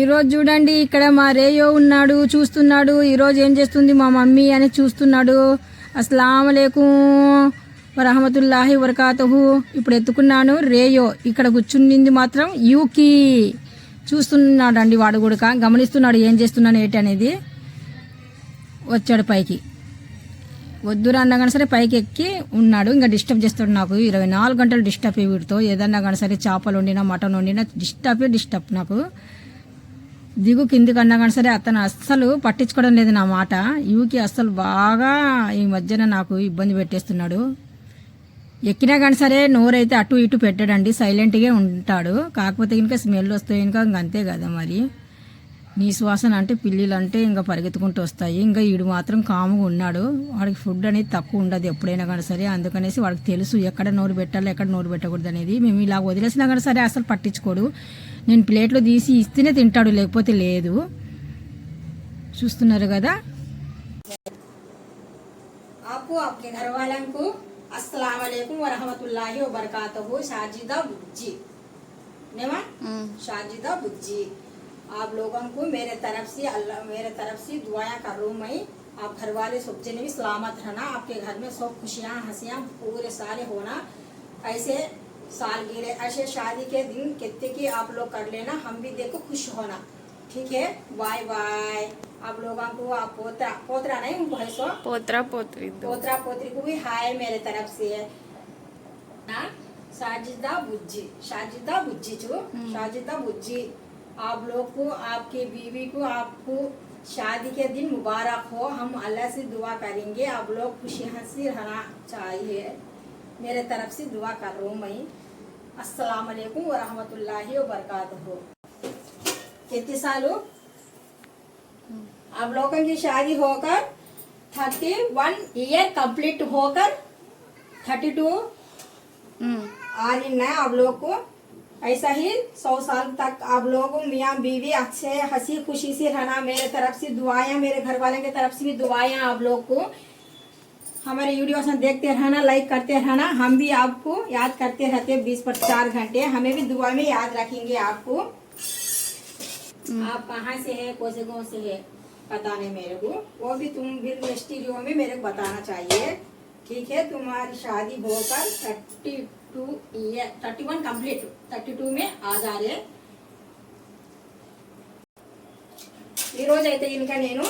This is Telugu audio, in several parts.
ఈరోజు చూడండి ఇక్కడ మా రేయో ఉన్నాడు చూస్తున్నాడు ఈరోజు ఏం చేస్తుంది మా మమ్మీ అని చూస్తున్నాడు. అస్సలం వరహమతుల్లాహి వరకాతహు ఇప్పుడు ఎత్తుకున్నాను రేయో ఇక్కడ కూర్చుండింది మాత్రం యూకి. చూస్తున్నాడు అండి వాడు కూడా గమనిస్తున్నాడు ఏం చేస్తున్నాను ఏంటి అనేది. వచ్చాడు పైకి. వద్దురా అన్నా కానీ సరే పైకి ఎక్కి ఉన్నాడు ఇంకా డిస్టర్బ్ చేస్తాడు నాకు. ఇరవై నాలుగు గంటలు డిస్టర్బ్ వీడితో. ఏదన్నా కానీ సరే చేపలు వండినా మటన్ వండినా డిస్టర్బ్ డిస్టర్బ్ నాకు. దిగు కిందికి అన్నా కానీ సరే అతను అస్సలు పట్టించుకోవడం లేదు నా మాట. యూకి అస్సలు బాగా ఈ మధ్యన నాకు ఇబ్బంది పెట్టేస్తున్నాడు. ఎక్కినా కానీ సరే నోరైతే అటు ఇటు పెట్టాడండి సైలెంట్గా ఉంటాడు. కాకపోతే ఇంకా స్మెల్ వస్తాయి ఇంకా ఇంక అంతే కదా మరి. నీ శ్వాసన అంటే పిల్లిలు అంటే ఇంకా పరిగెత్తుకుంటూ వస్తాయి. ఇంకా వీడు మాత్రం కాముగా ఉన్నాడు. వాడికి ఫుడ్ అనేది తక్కువ ఉండదు ఎప్పుడైనా కానీ సరే. అందుకనేసి వాడికి తెలుసు ఎక్కడ నోరు పెట్టాలి ఎక్కడ నోరు పెట్టకూడదు అనేది. మేము ఇలా వదిలేసినా కానీ సరే అసలు పట్టించుకోడు. నేను ప్లేట్లో తీసి ఇస్తేనే తింటాడు లేకపోతే లేదు చూస్తున్నారు కదా आपको आपके घर वालों को अस्सलाम वालेकुम वरहमतुल्लाहि वबरकातुहू शाजिदा बुज्जी नेमा शाजिदा बुज्जी आप लोगों को मेरे तरफ से अल्लाह मेरे तरफ से दुआएं कर रहा हूँ मैं आप घर वाले सब जने भी सलामत रहना आपके घर में सब खुशियाँ हंसियाँ पूरे साल होना ऐसे सालगिरह ऐसे शादी के दिन कितने की आप लोग कर लेना हम भी देखो खुश होना। ठीक है? Bye bye. आप लोगों को आप पोतरा पोतरा नहीं भैंसो पोतरा पोत्री पोतरा पोत्री को भी हाय मेरे तरफ़ से है। साजिदा बुज्जी साजिदा बुज्जी जो हम्म। साजिदा बुज्जी। आप लोग को आपके बीवी को आपको शादी के दिन मुबारक हो। हम अल्लाह से दुआ करेंगे। आप लोग खुशी हँसी रहना चाहिए। मेरे तरफ़ से दुआ कर रहा हूँ मैं। अस्सलाम वालेकुम वरहमतुल्लाहि वबरकातुहू कितने साल हो? आप लोगों की शादी होकर थर्टी वन ईयर कंप्लीट होकर थर्टी टू आ रही है आप लोग को ऐसा ही सौ साल तक आप लोग मियाँ बीवी अच्छे हँसी खुशी से रहना मेरे तरफ़ से दुआएँ मेरे घर वाले की तरफ़ से भी दुआएँ आप लोग को। हमारे वीडियोस में देखते रहना लाइक करते रहना हम भी आपको याद करते रहते बीस पर चार घंटे हमें भी दुआ में याद रखेंगे आपको आप कहाँ से है कौन से गाँव से है पता नहीं मेरे को वो भी तुम भी स्टूडियो में मेरे को बताना चाहिए ठीक है तुम्हारी शादी होकर thirty two year thirty one complete thirty two में आ जा रहे ఈరోజు అయితే ఇంకా నేను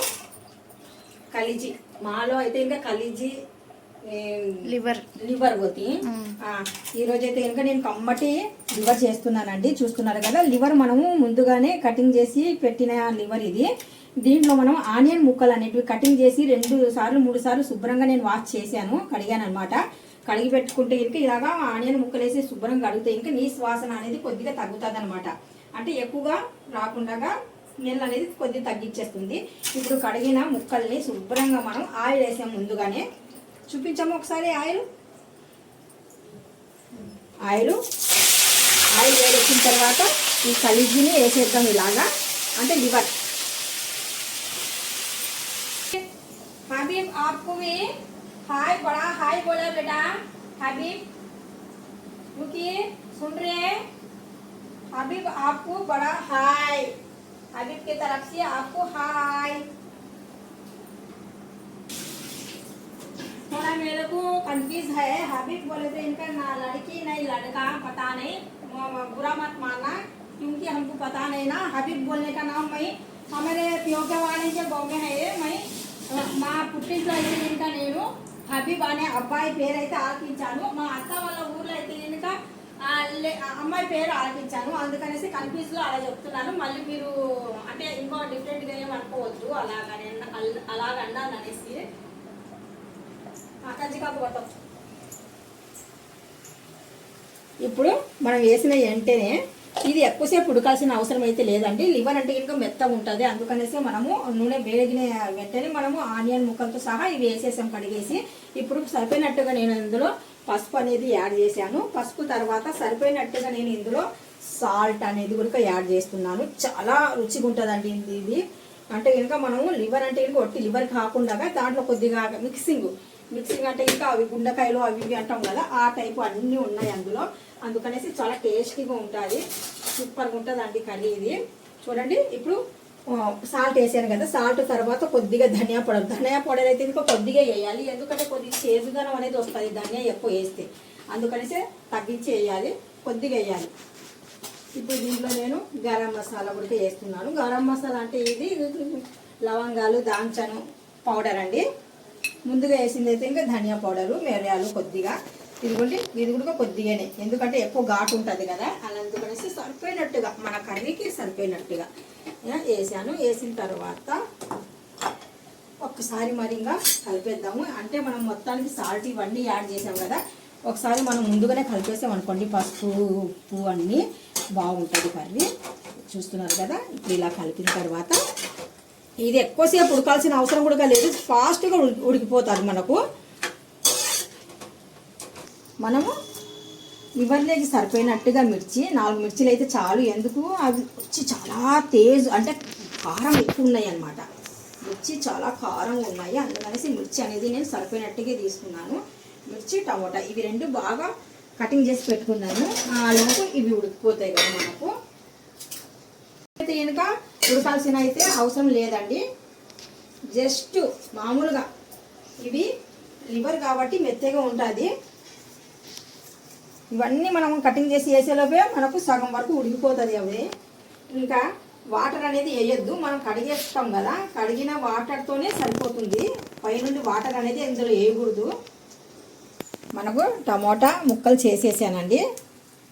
కలిజీ మాలో అయితే ఇంకా కలిజీ లివర్. లివర్ పోతి. ఆ, ఈ రోజు అయితే కనుక నేను కమ్మటి లివర్ చేస్తున్నానండి చూస్తున్నారు కదా. లివర్ మనము ముందుగానే కటింగ్ చేసి పెట్టిన లివర్ ఇది. దీంట్లో మనం ఆనియన్ ముక్కలు అనేటివి కటింగ్ చేసి రెండు సార్లు మూడు సార్లు శుభ్రంగా నేను వాష్ చేశాను కడిగాను అనమాట కడిగి పెట్టుకుంటే ఇంకా ఇలాగా ఆనియన్ ముక్కలు వేసి శుభ్రంగా కడిగితే ఇంకా నీ శ్వాసన అనేది కొద్దిగా తగ్గుతుంది అనమాట అంటే ఎక్కువగా రాకుండా స్మెల్ అనేది కొద్దిగా తగ్గించేస్తుంది ఇప్పుడు కడిగిన ముక్కల్ని శుభ్రంగా మనం ఆయిల్ వేసాం ముందుగానే చూపించాము ఒకసారి ఆయిల్ ఆయిల్ ఆయిల్ వేడెక్కిన తర్వాత ఈ కలిజిని వేసేద్దాం ఇలాగా అంటే లివర్ हबीब आपको भी हाय बड़ा हाय बोला बेटा हबीब रुकिए सुन रहे हैं हबीब आपको बड़ा हाय हबीब की तरफ से आपको हाय थोड़ा मेरे को कंफ्यूज है हबीब बोले थे इनका ना लड़की नहीं लड़का पता नहीं म- म- बुरा मत मानना क्योंकि हमको पता नहीं ना हबीब बोलने का नाम मैं हमारे प्योगवाणी के गाँव में है ये मैं ఆ, మా పుట్టింట్లో అయితే ఇంకా నేను హబీబ్ అనే అబ్బాయి పేరు అయితే ఆలకించాను మా అత్త వాళ్ళ అమ్మాయి పేరు ఆలకించాను. అందుకనేసి కన్ఫ్యూజ్లో అలా చెప్తున్నాను. మళ్ళీ మీరు అంటే ఇంకో డిఫరెంట్గా ఏం అనుకోవద్దు. అలాగనే అలాగ అనేసి. కంచికాపు కొట్టం. ఇప్పుడు మనం వేసిన వెంటనే ఇది ఎక్కువసేపు ఉడకాల్సిన అవసరం అయితే లేదండి. లివర్ అంటే ఇంకా మెత్తగా ఉంటుంది. అందుకనేసి మనము నూనె వేగిన వెంటనే మనము ఆనియన్ ముక్కలతో సహా ఇవి వేసేసాం కడిగేసి. ఇప్పుడు సరిపోయినట్టుగా నేను ఇందులో పసుపు అనేది యాడ్ చేశాను. పసుపు తర్వాత సరిపోయినట్టుగా నేను ఇందులో సాల్ట్ అనేది కూడా యాడ్ చేస్తున్నాను. చాలా రుచిగా ఉంటుందండి ఇది. అంటే కనుక మనము లివర్ అంటే కనుక ఒట్టి లివర్ కాకుండా దాంట్లో కొద్దిగా మిక్సింగ్ మిక్సింగ్ అంటే ఇంకా అవి గుండెకాయలు అవి ఇవి అంటాం కదా ఆ టైపు అన్నీ ఉన్నాయి అందులో. అందుకనేసి చాలా టేస్టీగా ఉంటుంది. సూపర్గా ఉంటుంది అండి కర్రీ ఇది. చూడండి ఇప్పుడు సాల్ట్ వేసాను కదా సాల్ట్ తర్వాత కొద్దిగా ధనియా పౌడర్. ధనియా పౌడర్ అయితే ఇంకా కొద్దిగా వేయాలి ఎందుకంటే కొద్దిగా చేదుదనం అనేది వస్తుంది ధనియా ఎక్కువ వేస్తే. అందుకనేసి తగ్గించి వేయాలి కొద్దిగా వేయాలి. ఇప్పుడు దీంట్లో నేను గరం మసాలా కూడా వేస్తున్నాను. గరం మసాలా అంటే ఇది లవంగాలు దాంచను పౌడర్ అండి. ముందుగా వేసింది అయితే ఇంకా ధనియా పౌడరు మిరియాలు కొద్దిగా. ఇదిగోండి ఇది కూడా కొద్దిగానే. ఎందుకంటే ఎక్కువ ఘాటు ఉంటుంది కదా అలా అందుకనేసి సరిపోయినట్టుగా మన కర్రీకి సరిపోయినట్టుగా. వేసాను. వేసిన తర్వాత ఒక్కసారి మరి ఇంకా కలిపేద్దాము. అంటే మనం మొత్తానికి సాల్ట్ ఇవన్నీ యాడ్ చేసాం కదా. ఒకసారి మనం ముందుగానే కలిపేసాం అనుకోండి. పసుపు ఉప్పు అన్నీ బాగుంటుంది కర్రీ చూస్తున్నారు కదా? ఇప్పుడు ఇలా కలిపిన తర్వాత ఇది ఎక్కువసేపు ఉడకాల్సిన అవసరం కూడా లేదు ఫాస్ట్గా ఉడికిపోతుంది మనకు. మనము ఇవన్నీ సరిపోయినట్టుగా మిర్చి నాలుగు మిర్చిలు అయితే చాలు. ఎందుకు? అవి వచ్చి చాలా తేజ్ అంటే కారం ఎక్కువ ఉన్నాయి అన్నమాట మిర్చి చాలా కారం ఉన్నాయి. అందుకనేసి మిర్చి అనేది నేను సరిపోయినట్టుగా తీసుకున్నాను. మిర్చి టమోటా ఇవి రెండు బాగా కటింగ్ చేసి పెట్టుకున్నాను. అలాగే లోపు ఇవి ఉడికిపోతాయి కదా మనకు. అయితే కనుక ఉడకాల్సిన అయితే అవసరం లేదండి. జస్ట్ మామూలుగా ఇవి లివర్ కాబట్టి మెత్తగా ఉంటుంది. ఇవన్నీ మనం కటింగ్ చేసి వేసేలోపే మనకు సగం వరకు ఉడికిపోతుంది అవి. ఇంకా వాటర్ అనేది వేయొద్దు మనం కడిగేస్తాం కదా కడిగిన వాటర్తోనే సరిపోతుంది. పైనుండి వాటర్ అనేది ఇందులో వేయకూడదు. మనకు టమోటా ముక్కలు చేసేసానండి.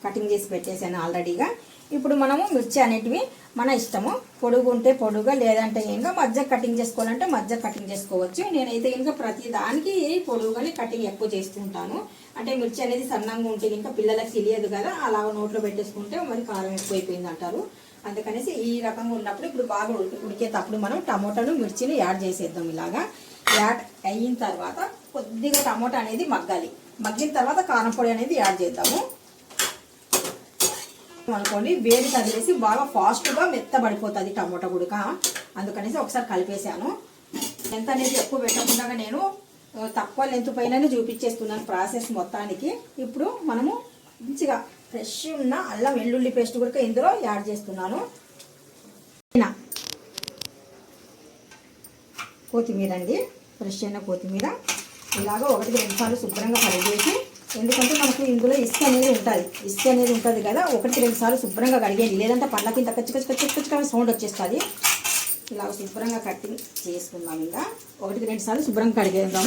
కటింగ్ చేసి పెట్టేసాను ఆల్రెడీగా ఇప్పుడు మనము మిర్చి అనేటివి మన ఇష్టము. పొడుగు ఉంటే పొడుగా లేదంటే ఇంకా మధ్య కటింగ్ చేసుకోవాలంటే మధ్య కటింగ్ చేసుకోవచ్చు. నేనైతే ఇంకా ప్రతి దానికి పొడుగుగానే కటింగ్ ఎక్కువ చేస్తుంటాను. అంటే మిర్చి అనేది సన్నంగా ఉంటే ఇంకా పిల్లలకు తెలియదు కదా అలా నోట్లో పెట్టేసుకుంటే మరి కారం ఎక్కువైపోయింది అంటారు. అందుకనేసి ఈ రకంగా ఉన్నప్పుడు ఇప్పుడు బాగా ఉడికి ఉడికేటప్పుడు మనం టమోటాను మిర్చిని యాడ్ చేసేద్దాం ఇలాగా. యాడ్ అయిన తర్వాత కొద్దిగా టమోటా అనేది మగ్గాలి. మగ్గిన తర్వాత కారం పొడి అనేది యాడ్ చేద్దాము. అనుకోండి వేడి తగిలేసి బాగా ఫాస్ట్గా మెత్తబడిపోతుంది టమోటా గుడక. అందుకనేసి ఒకసారి కలిపేశాను. ఎంత అనేది ఎక్కువ పెట్టకుండా నేను తక్కువ లెంత్ పైననే చూపించేస్తున్నాను ప్రాసెస్ మొత్తానికి. ఇప్పుడు మనము మంచిగా ఫ్రెష్ ఉన్న అల్లం వెల్లుల్లి పేస్ట్ కూడా ఇందులో యాడ్ చేస్తున్నాను. అయినా కొత్తిమీర అండి. ఫ్రెష్ అయిన కొత్తిమీర. ఇలాగ ఒకటి రెండు సార్లు శుభ్రంగా కడిగేసి ఎందుకంటే మనకు ఇందులో ఇసుక అనేది ఉంటుంది. ఇసుక అనేది ఉంటుంది కదా ఒకటికి రెండు సార్లు శుభ్రంగా కడిగేయండి లేదంటే పళ్ళ కింద కచ్చి సౌండ్ వచ్చేస్తుంది. ఇలా శుభ్రంగా కట్టింగ్ చేసుకుందాం ఇంకా. ఒకటికి రెండు సార్లు శుభ్రంగా కడిగేద్దాం.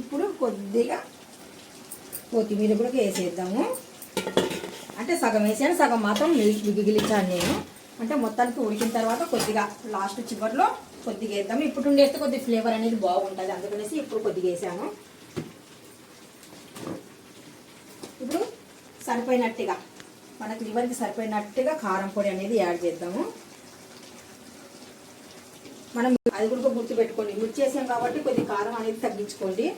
ఇప్పుడు కొద్దిగా కొత్తిమీర కూడా వేసేద్దాము. అంటే సగం వేసాను సగం మాత్రం మిగి- మిగిలించాను నేను. అంటే మొత్తానికి ఉడికిన తర్వాత కొద్దిగా లాస్ట్ చివరిలో కొద్దిగా వేద్దాము. ఇప్పుడు నుండి వేస్తే కొద్దిగా ఫ్లేవర్ అనేది బాగుంటుంది. అందుకనేసి ఇప్పుడు కొద్దిగా వేసాను. ఇప్పుడు సరిపోయినట్టుగా మనకి లివర్కి సరిపోయినట్టుగా కారం పొడి అనేది యాడ్ చేద్దాము. మనం అది కూడా గుర్తు పెట్టుకోండి మిర్చి చేసాం కాబట్టి కొద్ది కారం అనేది తగ్గించుకోండి.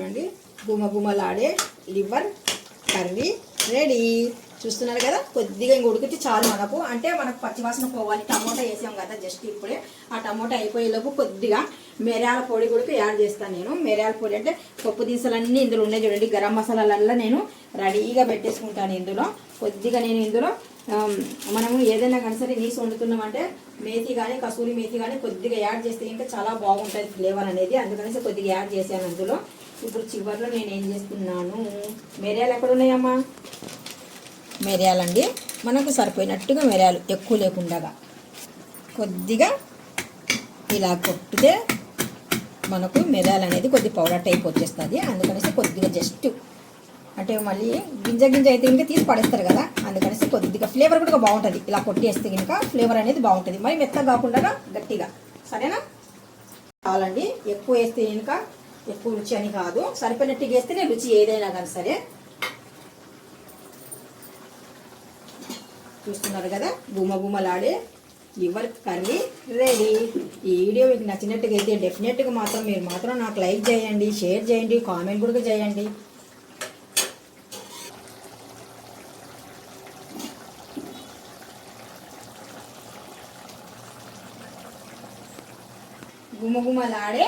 చూడండి. గుమ గుమలాడే లివర్ కర్రీ రెడీ. చూస్తున్నారు కదా? కొద్దిగా ఇంక ఉడికితే చాలు మనకు. అంటే మనకు పచ్చివాసన పోవాలి. టమోటా వేసాం కదా జస్ట్ ఇప్పుడే. ఆ టమోటా అయిపోయేలోపు కొద్దిగా మిరియాల పొడి కూడా యాడ్ చేస్తాను నేను. మిరియాల పొడి అంటే పప్పు దినుసులన్నీ ఇందులో ఉన్నాయి చూడండి. గరం మసాలాలల్లో నేను రెడీగా పెట్టేసుకుంటాను ఇందులో. కొద్దిగా నేను ఇందులో మనము ఏదైనా కానీ సరే నీసు వండుతున్నామంటే మేతి కానీ కసూరి మేతి కానీ కొద్దిగా యాడ్ చేస్తే ఇంకా చాలా బాగుంటుంది ఫ్లేవర్ అనేది. అందుకనేసి కొద్దిగా యాడ్ చేశాను అందులో. ఇప్పుడు చివరిలో నేను ఏం చేస్తున్నాను? మిరియాలు ఎక్కడ ఉన్నాయమ్మా? మిరియాలండి. మనకు సరిపోయినట్టుగా మిరియాలు ఎక్కువ లేకుండా కొద్దిగా ఇలా కొట్టితే మనకు మిరియాలు అనేది కొద్ది పౌడర్ టైప్ వచ్చేస్తుంది. అందుకనేసి కొద్దిగా జస్ట్ అంటే మళ్ళీ గింజ గింజ అయితే ఇంకా తీసి పడేస్తారు కదా. అందుకనేసి కొద్దిగా ఫ్లేవర్ కూడా బాగుంటుంది. ఇలా కొట్టేస్తే కనుక ఫ్లేవర్ అనేది బాగుంటుంది. మరి మెత్తగా కాకుండా గట్టిగా. సరేనా? చాలండి. ఎక్కువ వేస్తే కనుక ఎక్కువ రుచి అని కాదు. సరిపోయినట్టుగా వేస్తేనే రుచి ఏదైనా కానీ సరే. చూస్తున్నారు కదా? బూమ బూమలాడే లివర్ కర్రీ రెడీ. ఈ వీడియో మీకు నచ్చినట్టుగా అయితే డెఫినెట్గా మాత్రం మీరు మాత్రం నాకు లైక్ చేయండి షేర్ చేయండి కామెంట్ కూడా చేయండి. గుమగుమలాడే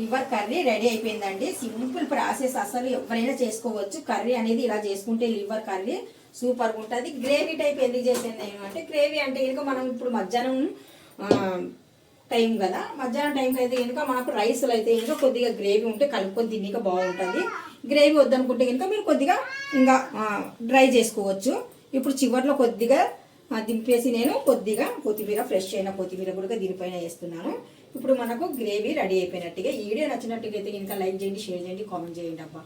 లివర్ కర్రీ రెడీ అయిపోయిందండి. సింపుల్ ప్రాసెస్ అసలు ఎవరైనా చేసుకోవచ్చు. కర్రీ అనేది ఇలా చేసుకుంటే లివర్ కర్రీ సూపర్గా ఉంటుంది. గ్రేవీ టైప్ ఎందుకు చేసింది నేను అంటే గ్రేవీ అంటే కనుక మనం ఇప్పుడు మధ్యాహ్నం టైం కదా. మధ్యాహ్నం టైంకి అయితే కనుక మనకు రైస్లు అయితే కనుక కొద్దిగా గ్రేవీ ఉంటే కలుపుకొని తినక బాగుంటుంది. గ్రేవీ వద్దనుకుంటే కనుక మీరు కొద్దిగా ఇంకా డ్రై చేసుకోవచ్చు. ఇప్పుడు చివర్లో కొద్దిగా దింపేసి నేను కొద్దిగా కొత్తిమీర ఫ్రెష్ అయిన కొత్తిమీర కూడా దీనిపైన వేస్తున్నాను. ఇప్పుడు మనకు గ్రేవీ రెడీ అయిపోయినట్టుగా ఈ వీడియో నచ్చినట్టుగా అయితే ఇంకా లైక్ చేయండి షేర్ చేయండి కామెంట్ చేయండి అబ్బా.